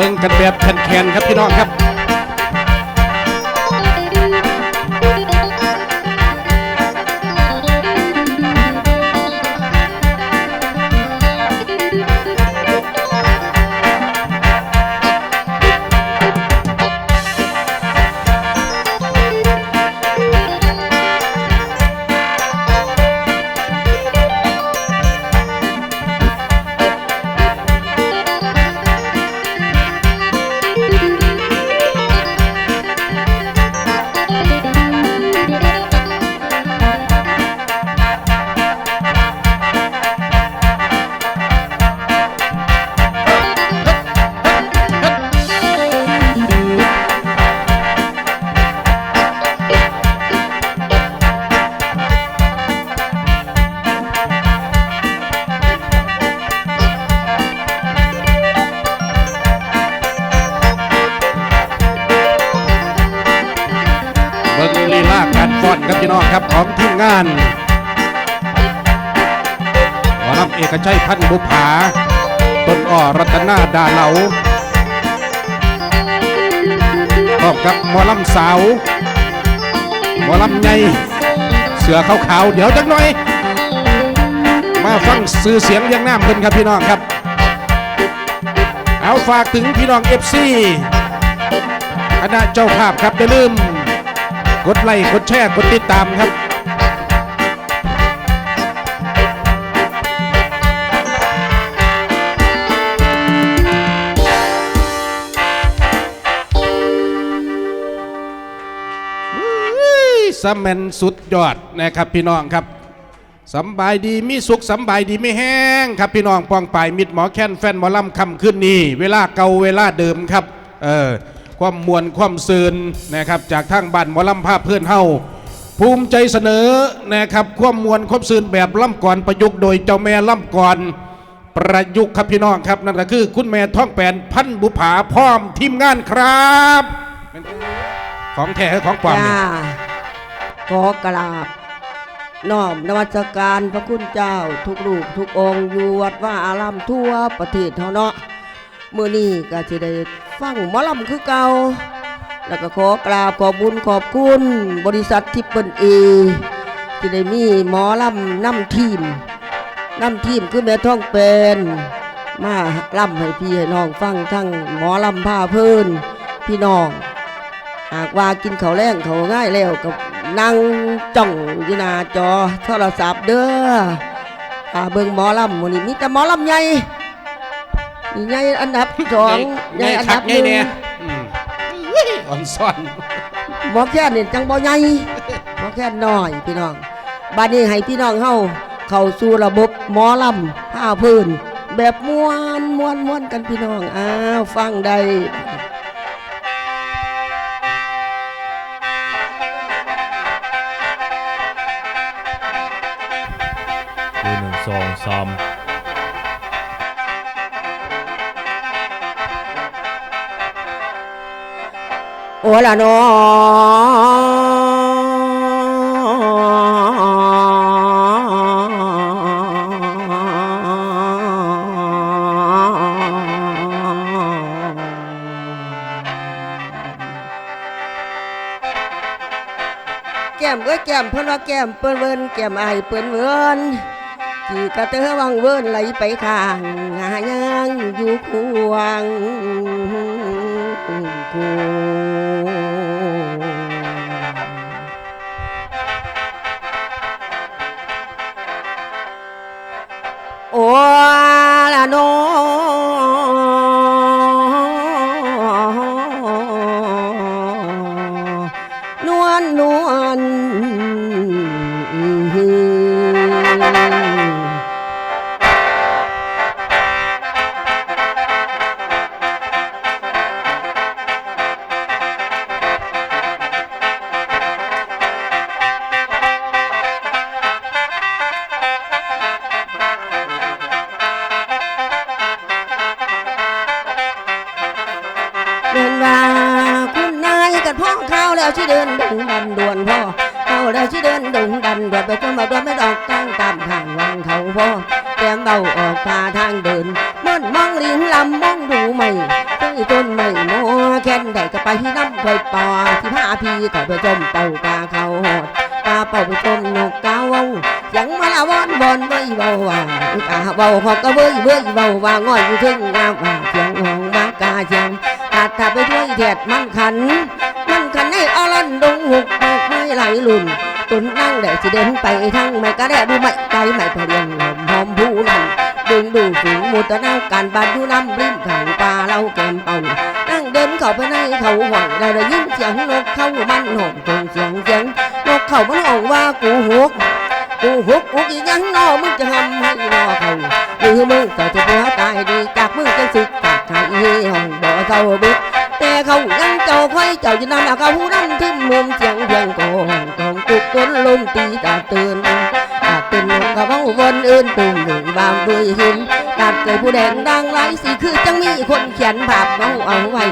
บิ่งกันแบบแคนๆครับพี่น้องครับ หมอลำเอกชัยพันธุ์บุภาต้นอ้อรัตนาดาเหลาพร้อมกับหมอลำสาวหมอลำใหญ่เสือขาวๆเดี๋ยวจักหน่อย มาฟังซื้อเสียงเรียงน้ำเพิ่นครับพี่น้องครับ เอาฝากถึงพี่น้องเอฟซีคณะเจ้าภาพครับอย่าลืม กดไลค์กดแชร์กดติดตามครับ สแมนสุดยอดนะครับพี่น้องครับสบายดีมีสุขสบายดีไม่แห้งครับพี่น้องปองปายมิดหมอแค้นแฟนหมอลำคำขึ้นนี้เวลาเก่าเวลาเดิมครับเออความมวลความซืนนะครับจากทางบ้านหมอลำภาพเพื่อนเฮาภูมิใจเสนอนะครับความมวลความซืนแบบล่ำก่อนประยุกต์โดยเจ้าแม่ล่ำก่อนประยุกต์ครับพี่น้องครับนั่นก็คือคุณแม่ท้องแปนพันบุภาพร้อมทีมงานครับ ของแท้ของปลอมจ้านี่ ขอกราบน้อมนวัตการพระคุณเจ้าทุกรูปทุกองค์อยู่วัดว่าอารามทั่วประเทศเฮาเนาะมื้อนี้ก็สิได้ฟังหมอลำคือเก่าแล้วก็ขอกราบขอบุญขอบคุณ บริษัททิปเปิลเอที่ได้มีหมอลำนำทีมนำทีมคือแม่ท่องเป็นมาล่ำให้พี่ให้น้องฟังทั้งหมอลำผ้าเพิ่นพี่น้อง หากว่ากินเขาแรงเขาง่ายแล้วกับ นั่งจ้องอยู่หน้าจอโทรศัพท์เด้อตาเบิ่งหมอลำมื้อนี้มีแต่หมอลำใหญ่นี่ใหญ่อันดับสองใหญ่อันดับหนึ่งเนี่ยอ่อนซ่อนหมอแค่นี่จังบ่ใหญ่หมอแค่น้อยพี่น้องบัดนี้ให้พี่น้องเฮาเข้าสู่ระบบหมอลำผ้าพื้นแบบม่วนม่วนม่วนกันพี่น้องอ้าวฟังได้ดู หนึ่งสอมโอ้ละนอแก้มเอ้ยแก้มเพิ่นว่าแก้มเปิ้นเวินแก้มไอเปิ้นเวินน จีกระเตอวังเวินไหลไปข้างหายังอยู่ควงคูโอ้ละโนนวลนวล ดินดุงดันด่วนไปจนมาด่วนไม่ดอกตั้งตามทางวังเขาพ่อแต้มเบาออกตาทางเดินม่อนมองลิงลำมองดูใหม่เธอต้นไม่หมแค้นได้ก็ไปที่น้ำไฟป่าที่พาพี่ก็ไปจมเป่าตาเขาหอดตาเป่าไปจมนกกาว้ายังมาละวอนบอนเว้ยเบาว่าตาเบาหอกก็เว้ยเว้ยเบาว่าง่อยอยู่ถึงงามว่าเสียงหองมากาเสียงตาตาไปด้วยแดดมันขัน มันขันให้อลันดงหกปากไม่ไหลลุ่น ตุนนั่งได้สิเดินไปทั้งไม่กระแดดูไม่ไกลไม่พอเรียงหอมหอมผู้นั้นดึงดูฝูงมุตะเน่าการบานอยู่น้ำริมเขาปลาเล่าแกมเป่านั่งเดินเข้าไปในเขาหวังได้ได้ยินเสียงนกเข้ามันหอมตรงเสียงเสียงนกเข้ามันห้องว่ากูหกกูหกอุกอีกยังนอมึงจะทำให้นอเขาหรือมึงต่อจะผัวตายดีจากมึงจะสึกจากไทยห้องบ่เท่าบิด แต่เขายังเจ้าค่อยเจ้าจะนำอาเขาผู้นั้นทึมมุมเสียงเพียงกองกองตุกต้นลมตีตาตื่นตาตื่นนกกระเบ้าวนอื่นตุ่มหนึ่งบางด้วยหินตาเกยผู้แดงดังไรสีคือจังมีคนเขียนภาพเมาเอาไว้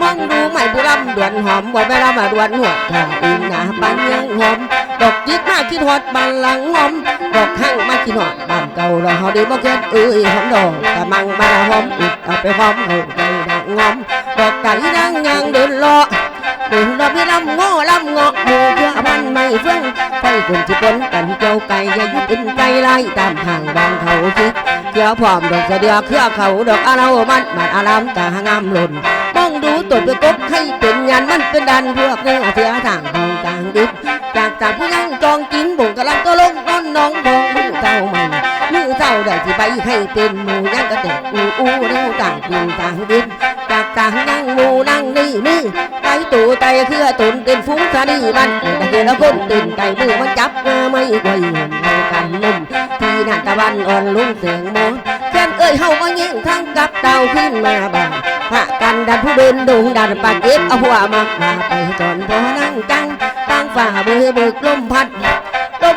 มองดูไม่บุรำดวนหอมบ่แม่รำมาดวนหัวข้าอื่นหนาปันยังหอมดอกจิกมาคิดฮอดบันหลังหอมดอกข้างมาคิดฮอดบ้านเก่าเราเฮาดีบ่เกินเอ้ยหอมดอกกะมังมาหอมอุดเอาไปหอมเอาใจดังงอม อกไก่นางยางเดินเลาะเดินเลาะพี่ลำโง่ลำเงาะหมูเชื่อพันไม่เฟื่องไฟคนที่ปนกันเจ้าไก่อย่ายุดอินใจไล่ตามทางบางเขาคิดเกี่ยวพร้อมดอกเสดือเครือเขาดอกอาเรามันมันอารามตางามหล่นมองดูตดไปกบให้เป็นยันมันเป็นดันพวกเนื้อเสียทางทองกลางดิบจากจากผู้ยังจองกินบุ่งกำลังก็ลงนอนน้องบองมือเจ้ามันมือเจ้าได้ที่ไปให้เป็นหมูยังกระเตกอูอูเร็วต่างกินต่างดิน กางนั่งมูนั่งนี่นี่ไตตู่ไตเครือตุนเต้นฟุ้งสะดีมันแต่เห็นแล้วคนตื่นไตมือมันจับมาไม่ไหวเห็นเรากันนุ่มที่นั่นตะวันอ่อนลุ่งเสียงหมอแค่นเอ้ยเฮามาแย่งทั้งกับเต่าขึ้นมาบ่าพระกันดันผู้เดินดงดันปากเก็บเอาหัวมาพาไปก่อนพอนั่งจังตั้งฝ่าเบือเบิกลมพัด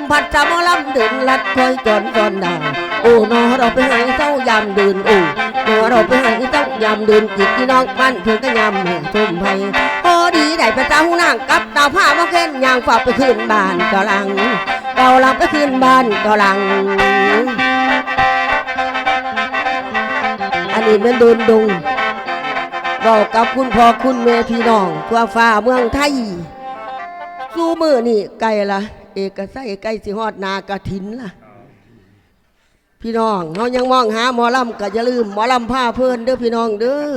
ลมพัดสามอลำเดินลัดคอยจอนจอนดาโอ้นอเราไปหายเศร้ายามเดินโอ้นอเราไปหายเศร้ายามเดินจิตพี่น้องบ้านเพื่อนก็ยามแห่ชมไพพอดีได้ไปเจ้าหูนางกับดาผ้ามาเค้นยางฝากไปขึ้นบ้านกะลังเกาลังไปขึ้นบ้านกะลัง อันนี้มันโดนดงบอกกับคุณพ่อคุณแม่พี่น้องทั่วฟ้าเมืองไทยสู้มือนี่ไก่ละ เอกไส้ไก่สิฮอดนากระถินล่ะ พี่น้องเขายังมองหาหมอลำก็อย่าลืมหมอลำผ้าเพื่อนเด้อพี่น้องเด้อ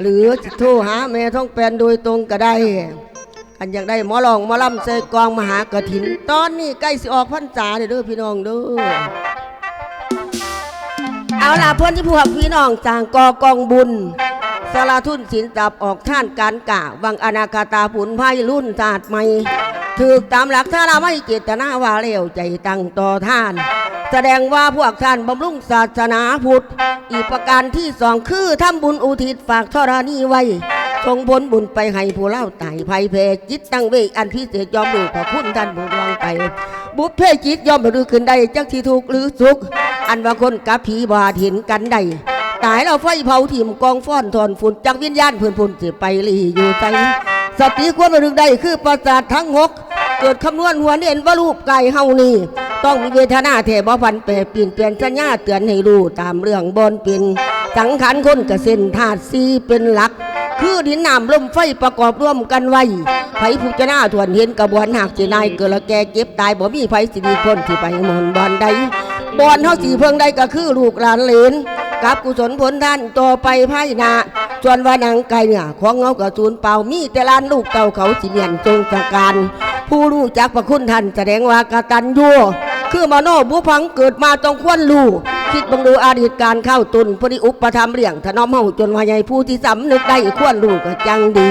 หรือจะโทรหาแม่ท้องแปนโดยตรงก็ได้อันอยากได้หมอลองหมอลำใส่กองมหากระถิน ตอนนี้ใกล้สิออกพรรษาเด้อพี่น้องเด้อเอาล่ะเพื่อนที่พวกพี่น้องจางกอกองบุญสารทุนสินจับออกท่านการกะวังอนาคาตาผุนไพ่รุ่นศาสตร์ใหม่ ถือตามหลักถ้าเราไม่เจตนาว่าเลวใจตั้งต่อท่าน แสดงว่าพวกท่านบำรุงศาสนาพุทธ อีกประการที่สองคือทำบุญอุทิศฝากธรณีไว้ส่งผลบุญไปให้ผู้เล่าตายภัยเพจิตตั้งเวกอันพิเศษยอมดูขอคุณท่านผู้รองไป บุพเพจิตยอมดูขึ้นได้จักที่ทุกหรือสุข อันว่าคนกับผีบาดเห็นกันได้ตายเราไฟเผาถิ่มกองฟ้อนทอนฝุ่นจักวิญญาณเพื่อนพุ่นสิไปลีอยู่ใจสติควรระลึกได้คือประสาททั้งหก เกิดคำนวณหัวเด่นว่ารูปไก่เฮานี่ ต้องมีเวทนาเทบพันเปรเปลี่ยนเปลี่ยนสัญญาเตือนให้รู้ตามเรื่องบนเป็นสังขารคนกระเส้นธาตุซีเป็นหลัก คือดินน้ำลมไฟประกอบร่วมกันไว้ไผผู้จะหน้าถวนเห็นกระบวนหักเจนายเกิดละแกเก็บตายบ่มีไผสิริพ้นที่ไปมอนบอนใด บอนเฮาสีเพิ่งได้ก็คือลูกหลานเหลนกับกุศลผลท่านต่อไปภายหนาส่วนว่าหนังไก่เนี่ยของเงากระสูนเป่ามีแต่ลานลูกเต่าเขาสิเมียนจงสการ ผู้รู้จักประคุณท่านแสดงว่ากตัญญูคือมโนบุพังเกิดมาต้องควรรู้คิดบังดูอดีตการเข้าตุนพริอุปธรรมเลี้ยงถนอมเฮาจนวาใหญ่ผู้ที่สำนึกได้ควรรู้ก็จังดี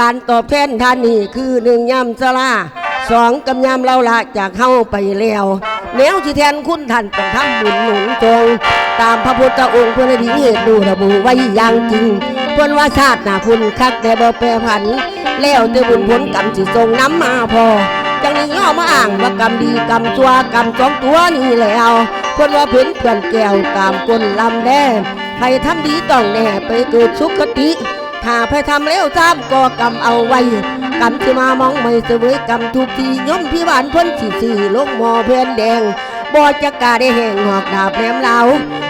การตอบแทนท่านนี่คือหนึ่งยำสลาสองกำยำเราละจากเฮาไปแล้ว แนวที่แทนคุณท่านต้องทำบุญหนุนจง ตามพระพุทธองค์เพื่อให้ดีเหตุดูระบุไว้อย่างจริงเพื่อนว่าชาติหน้าพุ่นคักแต่บ่แปรผัน แล้วแต่บุญผลกรรมสิทรงน้ำมาพอจังนี้ย่อมาอ่างว่ากรรมดีกรรมชั่วกรรมสองตัวนี่แล้วเพื่อนว่าเพิ่นเพื่อนแก้วตามกลลำแน่ใครทำดีต้องแน่ไปเกิดสุขติถ้าไปทำแล้วซ้ำก็กรรมเอาไว้ กรรมที่มามองไม่เสวยกรรมทุกทีย่อมพี่หวานพ้นสี่สี่ลงหมอเพื่อนแดงบ่จะกาได้แห่งหอกดาบแหลมเหลา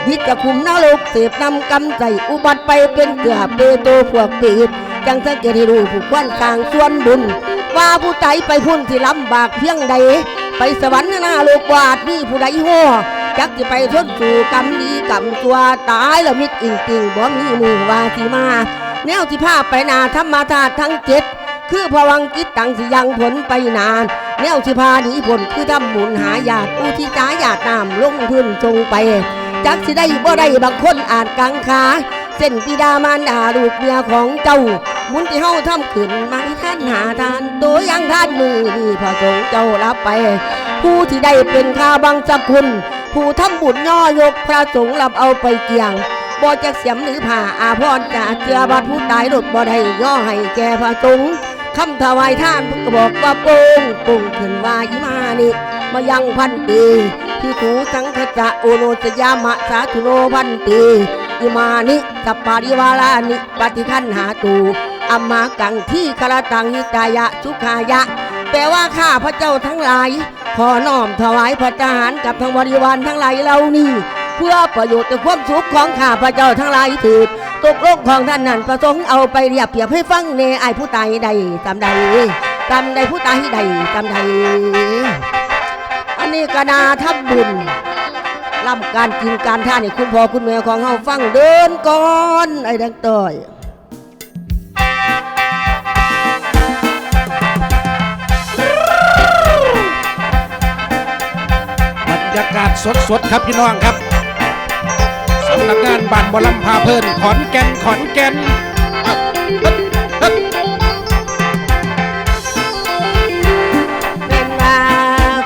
วิจะคุมนรกเสพนำกำใจอุบัติไปเป็นเกือบเปโตพวกปีดจังสังเกตให้รู้ผู้ควันสร้างส่วนบุญ ว่าผู้ใจไปพุ่นที่ลำบากเพียงใด ไปสวรรค์หน้าโลกวาดนี่ผู้ใดหัวจักจะไปทนสู่กรรมดีกรรมตัวตายล้วมิดอิงติงบ่มีมือว่าที่มา แนวที่พาไปนาธรรมธาตุทั้งเจ็ด คือพวังกิจตังสิยังผลไปนาน แนวที่พาหนีผลคือทำบุญหาญาติอุทิศาญาติน้ำลงพื้นทรงไป จักสิได้บ่ได้บางคนอาจกังขาเส้นปิดามารดาลูกเมียของเจ้า มุนที่เฮาทำขึ้นมาที่ท่านหาทานตัวยังท่านมือนี่พระสงฆ์เจ้ารับไป ผู้ที่ได้เป็นข้าบังสักคุณ ผู้ทำบุญย่อยกพระสงฆ์รับเอาไปเกี่ยงบ่จะเสียมหรือผ่าอาพรจะเจือบัดผู้ตายหลุดบ่ได้ย่อให้แก่พระสงฆ์ คำถวายท่านก็บอกว่าโป่งโป่งขึ้นว่าอิมานิมายังพันตีที่ถูสังคจะโอโนสยามะสาธุโนพันตีอิมานิสัปปาริวารานิปฏิคันหาตูอัมมากังที่คารตังหิตายะสุขายะ แปลว่าข้าพระเจ้าทั้งหลาย ขอน้อมถวายพระทหารกับทั้งบริวารทั้งหลายเหล่านี้ เพื่อประโยชน์และความสุขของข้าพระเจ้าทั้งหลายถือ ตกโลงของท่านนั้นประสงค์เอาไปเรียบเปรียบให้ฟังในไอผู้ตายใดตามใดตามใดผู้ตายใดตามใด อันนี้กนาทับบุญล่ำการกินการท่านนี่คุณพ่อคุณแม่ของเฮาฟังเดินก่อนไอ้ดังต่อยบรรยากาศสดๆครับพี่น้องครับ สำนักงานบ้านบอลำพาเพลินขอนแก่นขอนแก่นเอาเฮ้ยเฮ้ยเป็นว่า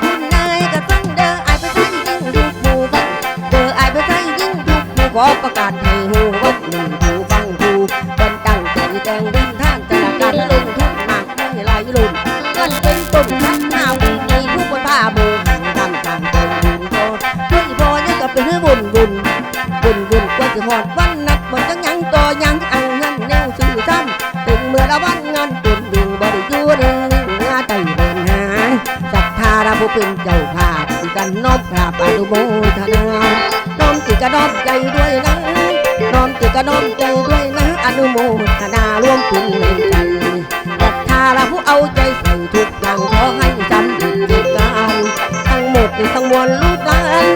คุณนายก็ต้องเด้อไอ้ายไปใช้ยิ่งทุกหมู่บ้านเด้อไอ้ายไปใช้ยิ่งทุกหมู่ขอประกาศให้หูว่าหนึ่งผู้ฟังผู้เป็นตั้งใจแต่งดินท่านแต่ละการลงทุนมากไม่หลายลุ่นเงินเป็นต้นทักหน้า น้อมใจด้วยนะอนุโมทนารวมเป็นหนึ่งใจศรัทธาเราผู้เอาใจใส่ทุกอย่างขอให้จำจิตจิตการทั้งหมดในทั้งมวลลูกหลาน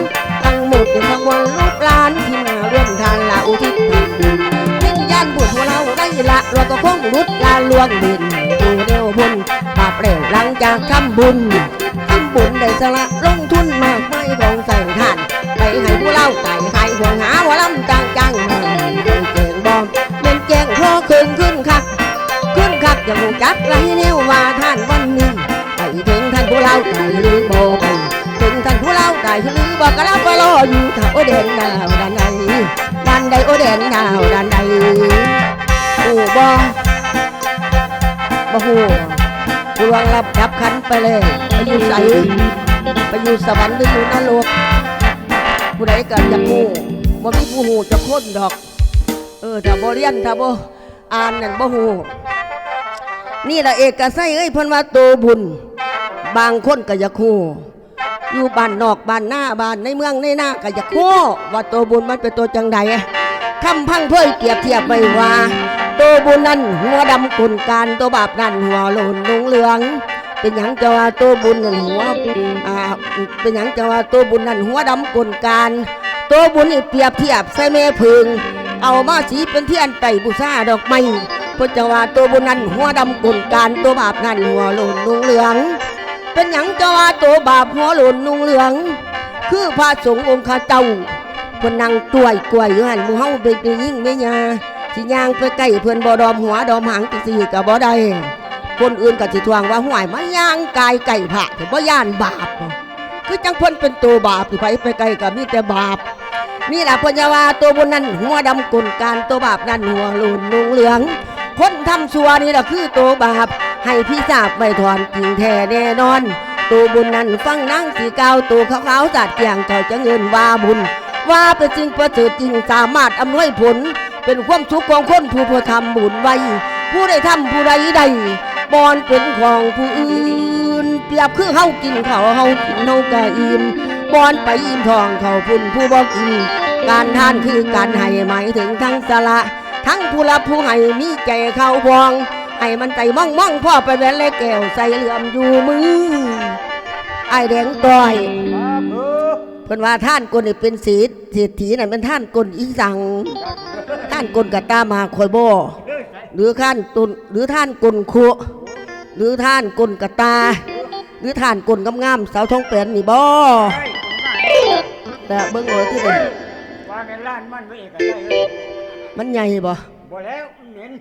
ทั้งหมดในทั้งมวลลูกหลานที่มาร่วมทานละอุทิศทานบุญวิญญาณบุญของเราได้ละเราก็คงรุดลาลวงดินดูเร็วพ้นบาปเร็วหลังจากทำบุญทำบุญได้สละลงทุนมากไม่ของใส่ท่านไปให้ผู้เล่าไก่ให้ห่วงหาว่าลำจังจัง อย่างหูจักไรเนวว่าท่านวันนี้ไปถึงท่านผู้เล่าไก่หรือโบไปถึงท่านผู้เล่าไก่หรือบอกกะลาไปรออยู่ถ้าโอเด่นดาวด้านใดด้านใดโอเด่นดาวด้านใดโอ้บอบ่ฮู้ดวงรับดับขันไปเลยไปอยู่ใสไปอยู่สวรรค์หรืออยู่นรกผู้ใดก็จะฮู้บ่มีผู้ฮูจะค้นดอก เออถ้าบ่เรียนถ้าบ่อ่านนั่นบ่ฮู้ นี่ละเอกไส้เอ้ยเพิ่นว่าโตบุญ บางคนก็อยากฮู้อยู่บ้านนอกบ้านหน้าบ้านในเมืองในหน้าก็อยากฮู้ว่าโตบุญมันเป็นตัวจังใดคำพังเพื่อเปรียบเทียบไว้ว่าโตบุญนั้นหัวดำกุนการตัวบาปนั้นหัวโลนลุงเหลืองเป็นหยังจะว่าตัวบุญนั่นหัวอ่าเป็นหยังจะว่าตัวบุญนั่นหัวดำกลการตัวบุญนี่เปรียบเทียบใส่แม่พึง เอามาสีเป็นเทียนไต่บูชาดอกไม้ พราะจว่าตัวบุญนั่นหัวดำกลการตัวบาปนั่นหัวโลนนุ่งเหลือง เป็นหยังจะว่าตัวบาปหัวโลนนุ่งเหลือง คือพระสงฆ์องค์ข้าเจ้าคนนั่งตวยกวยอยู่หันมูเฮาเป็นยิ่งไม่ยาสิย่างไปใกล้เพื่อนบ่ดอมหัวดอมหางจังซี่ก็บ่ได้คนอื่นก็สิทวงว่าห่วยมันย่างกายไก่ผ่าแต่บ่ย่านบาป คือจังพิ่นเป็นตัวบาปที่ไปไปไกลก็มีแต่บาปนี่แหละพิ่นจวาตัวบนนั้นหัวดำกลการตัวบาปนั้นหัวลุนนุงเหลือง คนทำชั่วนี่แหละคือตัวบาปให้พี่ทราบไม่ถอนจริงแท้แน่นอน ตัวบุญนั้นฟังนั่งสีเกาวตัวขาวๆสัตว์เกียงเจ้าจะเงินว่าบุญ ว่าเป็นจริงประเสริฐจริงสามารถอำนวยผล เป็นความสุขของคนผู้ผู้ทำบุญไว้ ผู้ได้ทำผู้ใดใดบอนเป็นของผู้อื่น เปรียบคือเฮากินเขาเฮากินเฮากะอิ่มบอนไปอิ่มทองเขาพุ่นผู้บ่กินการทานคือการให้หมายถึงทั้งสละ ทั้งผู้รับผู้ให้มีใจเข้าพองให้มันใจม่องม่องพ่อไปแหวนเลยแก้วใส่เหลื่อมอยู่มือไอายแดงต้อยเพิ่นว่าท่านกลนี่เป็นศีเศรษฐีนั่นเป็นท่านกลอีสัง ท่านกลกะตามาคอยโบหรือท่านตุนหรือท่านกลคุหรือท่านกลกะตา หรือท่านกลงามๆสาวทองเป็นนี่บ่แต่เบิ่งเอาที่เด่นว่าในร้านมันไม่เอกอะไรเลย มันใหญ่บ่บ่แล้วเหม็น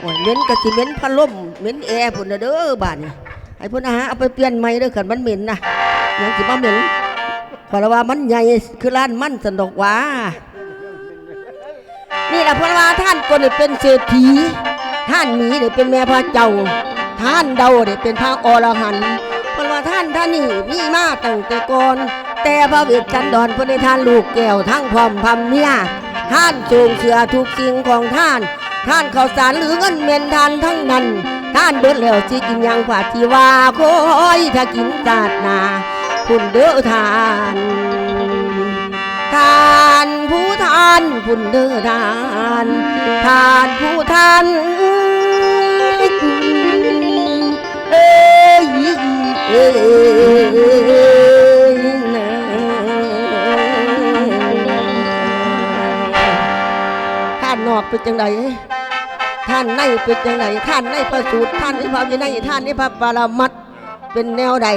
โอ้ยเหม็นกะสิเหม็นพัดลมเหม็นแอร์พุ่นน่ะเด้อบ้านนี่ให้พุ่นอาหาเอาไปเปลี่ยนใหม่เด้อคันมันเหม็นนะยังสิมาเหม็นขอละว่ามันใหญ่คือร้านมันสันดอกหว่านี่แหละเพราะว่าท่านก็ได้เป็นเศรษฐี ท่านหมีได้เป็นแม่พระเจ้า ท่านเดาได้เป็นพระอรหันต์เพราะว่าท่านท่านนี่มีมาตั้งแต่ก่อนแต่พระเวทจันดรเพื่อได้ท่านลูกแก้วทั้งพร้อมพำเนี่ย ท่านสูงเสือทุกสิ่งของท่าน ท่านข้าวสารหรือเงินเมนทานทั้งนั้น ท่านเบิดแล้วสิกินยังผาทีว่าคอยถ้ากินจาดนาคุณเด้อทานทานผู้ทานคุณเด้อทานทานผู้ทานเอ้ยเอ้ย อกเป็นจังไดท่านในเป็นจังไดท่านในประสูตรท่านในพระวินัยท่านในพระปรมัตเป็นแนวใด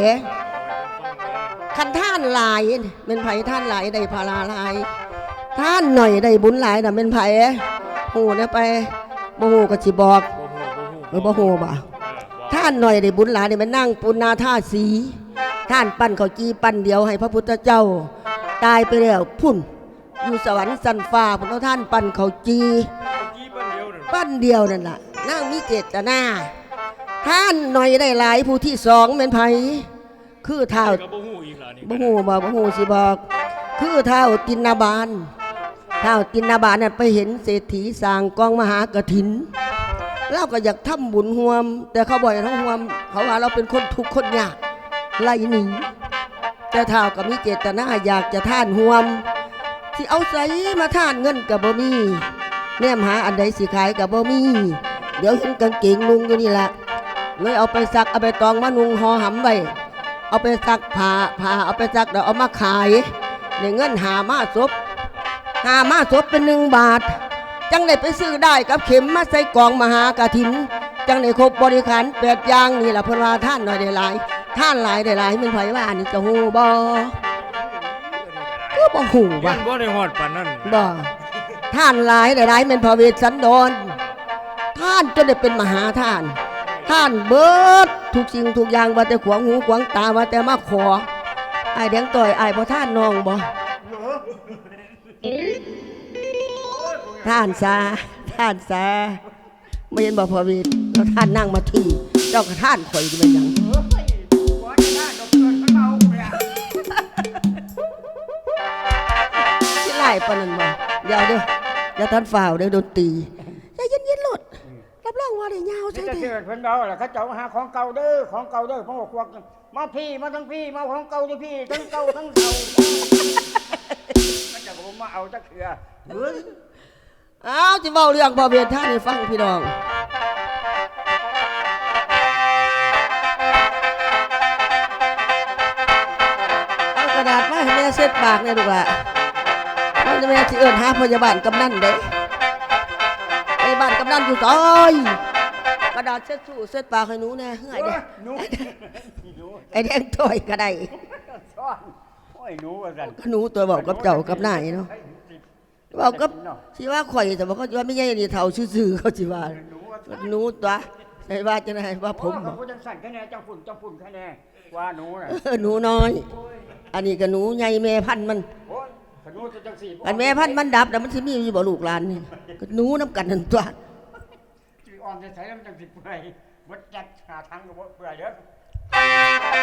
คันท่านหลายเป็นไผ่ท่านหลายได้พาราหลาย ท่านหน่อยได้บุญหลายน่ะเป็นไผ่หูเนี่ยไปบ่หูก็สิบอกเออบ่หูบ่ท่านหน่อยได้บุญหลายนี่ยมันนั่งปุณนาท่าสี ท่านปั้นเขาวจีปั้นเดียวให้พระพุทธเจ้า ตายไปแล้วพุ่น อยู่สวรรค์สันฟ้าพุ่นเอาท่านปั้นเขาวจีปั้นเดียวนั่นล่ะนั่งมีเจตนาท่านหน่อยได้หลายผู้ที่สองเป็นไผคือเท้าก็บ่ฮู้อีกล่ะนี่บ่ฮู้บ่บ่ฮู้สิบอกคือเท้าตินนาบานเท้าตินนาบานน่ะไปเห็นเศรษฐีสร้างกองมหากฐินเราก็อยากทำบุญห่วม แต่เขาบ่อยทั้งห่วม เขาว่าเราเป็นคนทุกข์คนยากไล่หนีแต่เท้าก็มีเจตนาอยากจะท่านห่วม สิเอาใส่มาท่านเงินกับบ่มีแนมหาอันใดสิขายกับบ่มี เดี๋ยวเห็นกางเกงนุ่งอยู่นี่แหละเลยเอาไปซักเอาไปตองมานุ่งห่อหำไว้เอาไปซักผ้าผ้าเอาไปซักเดี๋ยวเอามาขายในเงินหามาศพหามาศพเป็นหนึ่งบาท จังได้ไปซื้อได้กับเข็มมาใส่กล่องมหากฐิน จังได้ครบบริขารแปดอย่างนี่แหละเพนว่าท่านหน่อยได้หลาย ท่านหลายได้หลายมันไผว่าอันนี้จะหูบ่ ก็บ่หูยัว่ะนบ่ได้ฮอดปานนั้นบ่ท่านหลายได้หลายเป็นพระเวสสันดรท่านจนได้เป็นมหาท่าน ท่านเบิดทุกสิ่งทุกอย่างว่าแต่ขวางหูขวางตาว่าแต่มาขอไอ้ายแดงต่อยไอ้ายพ่อท่านน้องบ่ท่านซาท่านซาไม่เห็นบ่พอวีแล้วท่านนั่งมาทีเจ้าก็ท่านข่อยดีเป็นหยังว่าในร้านด ที่ไล่ปานนั้นบ่เดี๋ยวเด้อเดี๋ยวท่านฝ่าวเด้อโดนตีใจเย็นๆโลดรับรองว่าได้ยาวนี่ใช่จะไหมเกิดเพิ่นเอาล่ะเขาเจ้าหาของเก่าเด้อของเก่าเด้อพ่อควักมาพี่มาทั้งพี่มาของเก่าดิพี่ทั้งเก่าทั้งเก่ามันจะผมมาเอาจักเถื่อเฮ้ยอ้าวจะเว้าเรื่องพ่อเวทท่านให้ฟังพี่น้องเอากระดาษมาให้แม่เช็ดปากเนี่ยลูกละมันจะ แม่ที่เอิ้นหาพยาบาลกำนันเด้พยาบาลกำนันอยู่ซอยกระดาษเช็ดสู้เช็ดปากให้หนูแน่เฮ้ยเด้หนูหนูไอ้แดงถ้อยก็ได้ซ่อนโอ้ยหนูว่าสั่นก็หนูตัวบอกกับเจ้ากับนายเนาะบอกกับสิว่าข่อยแต่ว่าเขาว่าไม่ใช่นี่เท่าซื่อๆเขาสิว่าหนูว่าสั่นหนูตัวไอ้ว่าจะไหนว่าผมเขาจังสั่นแค่แน่จังฝุ่นจังฝุ่นแค่แน่ว่าหนูน่ะหนูน้อย อันนี้ก็หนูใหญ่แม่พันมัน ขันอันแม่พันมันดับแล้วมันสิมีอยู่บ่ลูกหลานนี่ก็นู้น้ำกันนึ่งตัวจีอ่อนจะใช้แล้วมันจังสิบไปื่วัดจัดหาทางกับเปื่อเยอะ